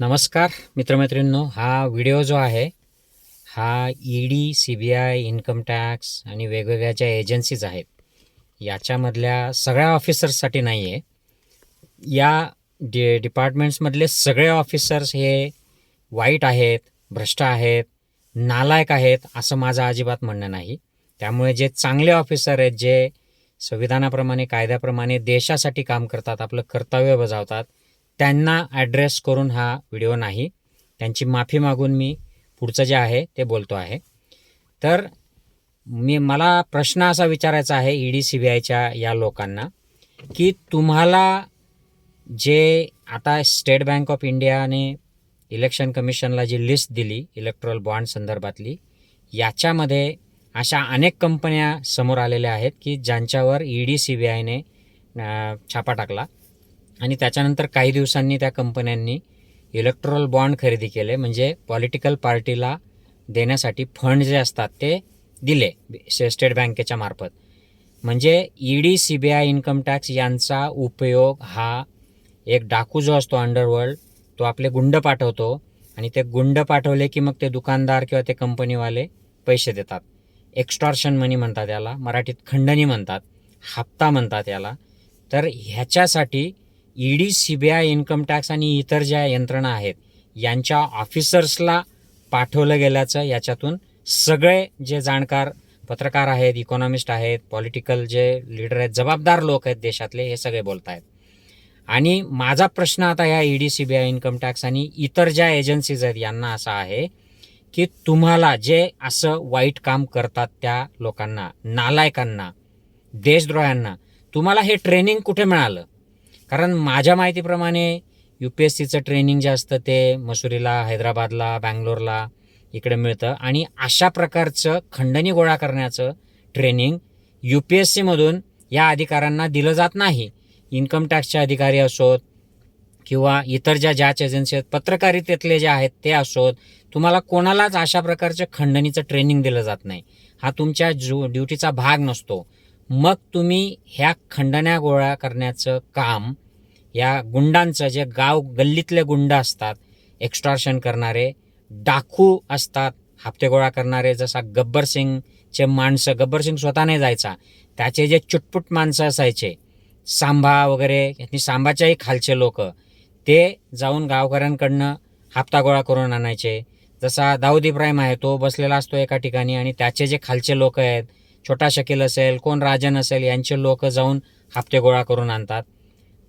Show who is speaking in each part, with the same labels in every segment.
Speaker 1: नमस्कार मित्रमैत्रिणींनो. हा व्हिडिओ जो आहे हा E D C B I income tax आणि वेगवेगळ्या ज्या एजन्सीज आहेत याच्यामधल्या सगळ्या ऑफिसर्ससाठी नाही आहे या डि डिपार्टमेंट्समधले सगळे ऑफिसर्स हे वाईट आहेत भ्रष्ट आहेत नालायक आहेत असं माझं अजिबात म्हणणं नाही. त्यामुळे जे चांगले ऑफिसर आहेत जे संविधानाप्रमाणे कायद्याप्रमाणे देशासाठी काम करतात आपलं कर्तव्य बजावतात त्यांना ॲड्रेस करून हा व्हिडिओ नाही. त्यांची माफी मागून मी पुढचं जे आहे ते बोलतो आहे. तर मी मला प्रश्न असा विचारायचा आहे ई डी सी बी आयच्या या लोकांना की तुम्हाला जे आता स्टेट बँक ऑफ इंडियाने इलेक्शन कमिशनला जी लिस्ट दिली इलेक्ट्रल बॉन्ड संदर्भातली याच्यामध्ये अशा अनेक कंपन्या समोर आलेल्या आहेत की ज्यांच्यावर ई डी सी बी आयने छापा टाकला. आणि त्याच्यानंतर काही दिवसांनी त्या कंपन्यांनी इलेक्ट्रॉल बॉन्ड खरेदी केले म्हणजे पॉलिटिकल पार्टीला देण्यासाठी फंड जे असतात ते दिले स्टेट बँकेच्या मार्फत. म्हणजे E D C B I income tax यांचा उपयोग हा एक डाकू जो असतो अंडरवर्ल्ड तो आपले गुंड पाठवतो आणि ते गुंड पाठवले की मग ते दुकानदार किंवा ते कंपनीवाले पैसे देतात. एक्स्टॉर्शन मनी म्हणतात याला मराठीत खंडणी म्हणतात हप्ता म्हणतात याला. तर ह्याच्यासाठी E D C B I income tax आणि इतर ज्या यंत्रणा आहेत यांच्या ऑफिसर्सला पाठवलं गेल्याचं याच्यातून सगळे जे जाणकार पत्रकार आहेत इकॉनॉमिस्ट आहेत पॉलिटिकल जे लीडर आहेत जबाबदार लोक आहेत देशातले हे सगळे बोलत आहेत आणि माझा प्रश्न आता ह्या E D C B I income tax आणि इतर ज्या एजन्सीज आहेत यांना असा आहे की तुम्हाला जे असं वाईट काम करतात त्या लोकांना नालायकांना देशद्रोह्यांना तुम्हाला हे ट्रेनिंग कुठे मिळालं? कारण माझ्या माहितीप्रमाणे यू पी एस सीचं ट्रेनिंग जे असतं ते मसुरीला हैदराबादला बँगलोरला इकडे मिळतं. आणि अशा प्रकारचं खंडणी गोळा करण्याचं ट्रेनिंग यू पी एस सीमधून या अधिकाऱ्यांना दिलं जात नाही. इन्कम टॅक्सचे अधिकारी असोत किंवा इतर ज्या जॅच एजन्सी आहेत पत्रकारितेतले जे आहेत ते असोत तुम्हाला कोणालाच अशा प्रकारचं खंडणीचं ट्रेनिंग दिलं जात नाही. हा तुमच्या जु ड्युटीचा भाग नसतो. मग तुम्ही ह्या खंडण्या गोळा करण्याचं काम या गुंडांचं जे गाव गल्लीतले गुंड असतात एक्स्टॉर्शन करणारे डाकू असतात हप्ते गोळा करणारे जसा गब्बर सिंगचे माणसं गब्बर सिंग स्वतः नाही जायचा त्याचे जे चुटपुट माणसं असायचे सांभा वगैरे सांभाच्याही खालचे लोक ते जाऊन गावकऱ्यांकडनं हप्ता गोळा करून आणायचे. जसा दाऊद इब्राहिम आहे तो बसलेला असतो एका ठिकाणी आणि त्याचे जे खालचे लोक आहेत छोटा शकील असेल कोण राजन असेल यांचे लोक जाऊन हप्ते गोळा करून आणतात.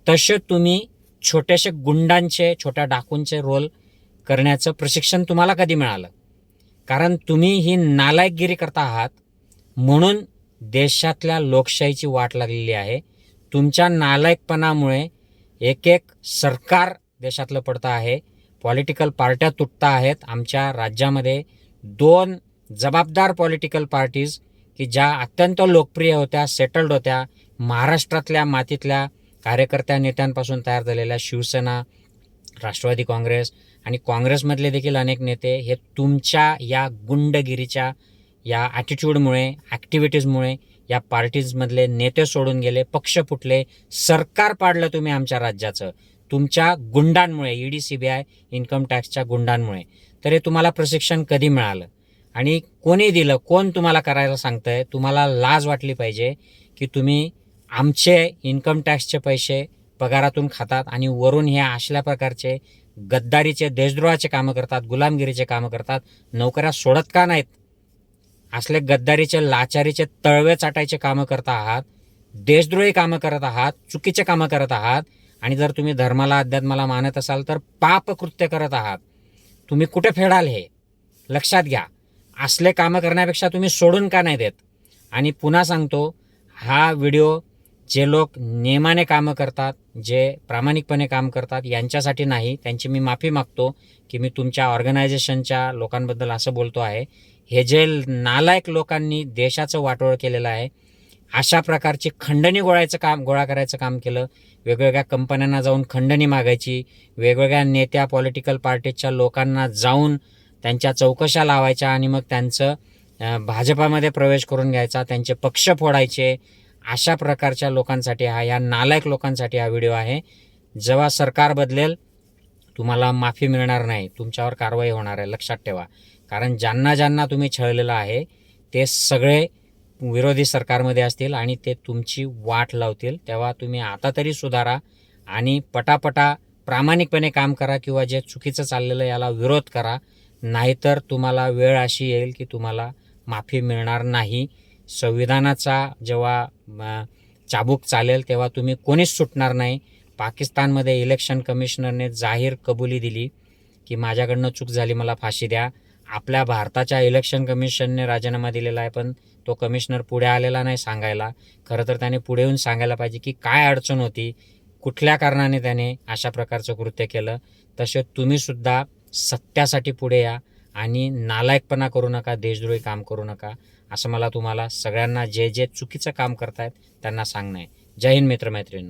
Speaker 1: तसे तुम्ही छोट्याशा गुंडांचे छोट्या डाकूंचे रोल करण्याचं प्रशिक्षण तुम्हाला कधी मिळालं? कारण तुम्ही ही नालायकगिरी करता आहात म्हणून देशातल्या लोकशाहीची वाट लागलेली आहे. तुमच्या नालायकपणामुळे एक एक सरकार देशातलं पडतं आहे पॉलिटिकल पार्ट्या तुटता आहेत. आमच्या राज्यामध्ये दोन जबाबदार पॉलिटिकल पार्टीज की ज्या अत्यंत लोकप्रिय होत्या सेटल्ड होत्या महाराष्ट्रातल्या मातीतल्या कार्यकर्त्या नेत्यांपासून तयार झालेल्या शिवसेना राष्ट्रवादी काँग्रेस आणि काँग्रेसमधले देखील अनेक नेते हे तुमच्या या गुंडगिरीच्या या ॲटिट्यूडमुळे ॲक्टिव्हिटीजमुळे या पार्टीजमधले नेते सोडून गेले पक्ष फुटले सरकार पाडलं तुम्ही आमच्या राज्याचं. तुमच्या गुंडांमुळे E D C B I income टॅक्सच्या गुंडांमुळे. तर हे तुम्हाला प्रशिक्षण कधी मिळालं? आणि कोणी दिलं कोण तुम्हाला करायला सांगतंय तुम्हाला लाज वाटली पाहिजे की तुम्ही आमचे इन्कम टॅक्सचे पैसे पगारातून खातात आणि वरून हे असल्या प्रकारचे गद्दारीचे देशद्रोहाचे कामं करतात गुलामगिरीचे कामं करतात नोकऱ्या सोडत का नाहीत? असले गद्दारीचे लाचारीचे तळवे चाटायचे कामं करत आहात देशद्रोही कामं करत आहात चुकीचे कामं करत आहात आणि जर तुम्ही धर्माला अध्यात्माला मानत असाल तर पाप कृत्य करत आहात. तुम्ही कुठे फेडाल हे? लक्षात घ्या. असले कामं करण्यापेक्षा तुम्ही सोडून का नाही देत? आणि पुन्हा सांगतो हा व्हिडिओ जे लोक नियमाने कामं करतात जे प्रामाणिकपणे काम करतात यांच्यासाठी नाही. त्यांची मी माफी मागतो की मी तुमच्या ऑर्गनायझेशनच्या लोकांबद्दल असं बोलतो आहे. हे जे नालायक लोकांनी देशाचं वाटोळ केलेलं आहे अशा प्रकारची खंडणी गोळायचं काम गोळा करायचं काम केलं. वेगवेगळ्या कंपन्यांना जाऊन खंडणी मागायची. वेगवेगळ्या नेत्या पॉलिटिकल पार्टीच्या लोकांना जाऊन त्यांच्या चौकशा लावायच्या आणि मग त्यांचं भाजपामध्ये प्रवेश करून घ्यायचा त्यांचे पक्ष फोडायचे अशा प्रकारच्या लोकांसाठी हा या नालायक लोकांसाठी हा व्हिडिओ आहे. जेव्हा सरकार बदलेल तुम्हाला माफी मिळणार नाही. तुमच्यावर कारवाई होणार आहे. लक्षात ठेवा. कारण ज्यांना ज्यांना तुम्ही छळलेलं आहे ते सगळे विरोधी सरकारमध्ये असतील आणि ते तुमची वाट लावतील. तेव्हा तुम्ही आता तरी सुधारा आणि पटापटा प्रामाणिकपणे काम करा किंवा जे चुकीचं चाललेलं याला विरोध करा. नाहीतर तुम्हाला वेळ अशी येईल की तुम्हाला माफी मिळणार नाही. संविधानाचा जेव्हा चाबूक चालेल तेव्हा तुम्ही कोणीच सुटणार नाही. पाकिस्तानमध्ये इलेक्शन कमिशनरने जाहीर कबुली दिली की माझ्याकडनं चूक झाली मला फाशी द्या. आपल्या भारताच्या इलेक्शन कमिशनने राजीनामा दिलेला आहे पण तो कमिशनर पुढे आलेला नाही सांगायला. खरं तर त्याने पुढे येऊन सांगायला पाहिजे की काय अडचण होती कुठल्या कारणाने त्याने अशा प्रकारचं कृत्य केलं. तसे तुम्हीसुद्धा सत्यासाठी पुढे या आणि नालायकपणा करू नका देशद्रोही काम करू नका असं मला तुम्हाला सगळ्यांना जे जे चुकीचं काम करतायत त्यांना सांगणं आहे. जय हिंद मित्रमैत्रिणींनो.